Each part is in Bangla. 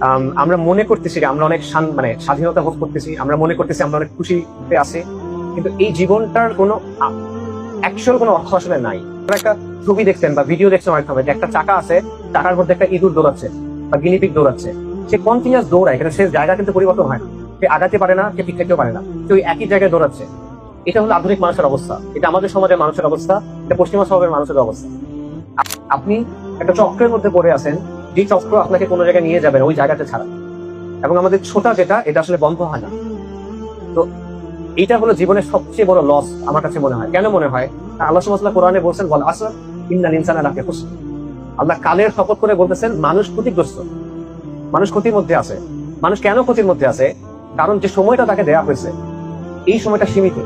আম, আমরা মনে করতেছি যে আমরা অনেক মানে স্বাধীনতা ভোগ করতেছি আমরা মনে করতেছি আমরা অনেক খুশিতে আছি কিন্তু এই জীবনটার কোনো অ্যাকচুয়াল কোনো অর্থ আসলে নাই। একটা ছবি দেখছেন বা ভিডিও দেখছেন অনেক সময় যে একটা চাকা আছে চাকার মধ্যে একটা ইঁদুর দৌড়াচ্ছে বা গিনিপিক দৌড়াচ্ছে। সে কন্টিনিউস দৌড়ায় কিন্তু সে জায়গা কিন্তু পরিবর্তন হয় না। সে আগাতে পারে না সে পিছাইতেও পারে না। সে ওই একই জায়গায় দৌড়াচ্ছে। এটা হলো আধুনিক মানুষের অবস্থা। এটা আমাদের সমাজের মানুষের অবস্থা এটা পশ্চিমা স্বভাবের মানুষের অবস্থা। আপনি একটা চক্রের মধ্যে পড়ে আছেন যে চক্র আপনাকে কোনো জায়গায় নিয়ে যাবে না, ওই জায়গাতে ছাড়া। এবং আমাদের ছোটা যেটা এটা আসলে বন্ধ হয় না। তো এটা হলো জীবনের সবচেয়ে বড় লস আমার কাছে মনে হয়। কেন মনে হয়? আল্লাহ কোরআনে বলছেন বল আসর ইন্নাল ইনসানা লাফি খুসর। আল্লাহ কালের শপথ করে বলতেছেন মানুষ ক্ষতিগ্রস্ত। মানুষ ক্ষতির মধ্যে আছে। মানুষ কেন ক্ষতির মধ্যে আছে? কারণ যে সময়টা তাকে দেয়া হয়েছে এই সময়টা সীমিত।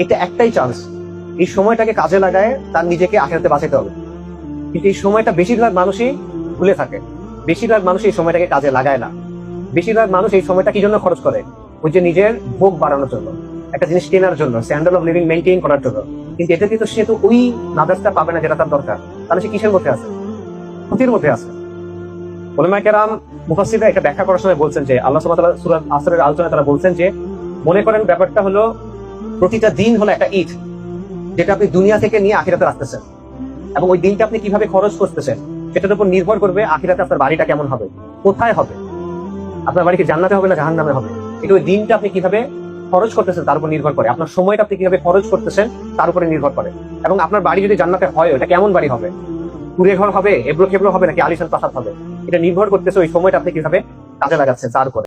এটা একটাই চান্স এই সময়টাকে কাজে লাগায় তার নিজেকে আখেরাতে বাঁচাতে হবে। কিন্তু এই সময়টা বেশিরভাগ মানুষই ভুলে থাকে। বেশিরভাগ মানুষ এই সময়টাকে কাজে লাগায় না। বেশিরভাগ মানুষ এই সময়টা কি জন্য খরচ করে? ওই যে নিজের ভোগ বাড়ানোর জন্য, একটা জিনিস কেনার জন্য স্ট্যান্ডার্ড অফ লিভিং মেনটেন করার জন্য। কিন্তু এতে কিন্তু সে তো ওই নাদার্সটা পাবে না যেটা তার দরকার। তাহলে সে কিসের মধ্যে আছে? ক্ষতির মধ্যে আছে। ওলামা কেরাম মুফাসসিররা এটা ব্যাখ্যা করার সময় বলছেন যে, আল্লাহ সুবহানাহু ওয়া তাআলা আসরের আলোচনায় তারা বলছেন যে, মনে করেন ব্যাপারটা হলো, প্রতিটা দিন হলো একটা ঈদ, যেটা আপনি দুনিয়া থেকে নিয়ে আখিরাতে রাখতেছেন এবং ওই দিনটা আপনি কীভাবে খরচ করতেছেন, সেটার উপর নির্ভর করবে আখিরাতে আপনার বাড়িটা কেমন হবে, কোথায় হবে। আপনার বাড়ি কি জান্নাতে হবে না জাহান্নামে হবে। এটা ওই দিনটা আপনি কীভাবে খরচ করতেছেন, তার উপর নির্ভর করে। আপনার সময়টা আপনি কীভাবে খরচ করতেছেন, তার উপরে নির্ভর করে। এবং আপনার বাড়ি যদি জান্নাতে হয়, ওটা কেমন বাড়ি হবে? কুড়ে ঘর হবে, এবড়ো খেবড়ো হবে, নাকি আলিশান প্রাসাদ হবে? এটা নির্ভর করতেছে ওই সময়টা আপনি কীভাবে কাজে লাগাচ্ছেন, তার উপরে।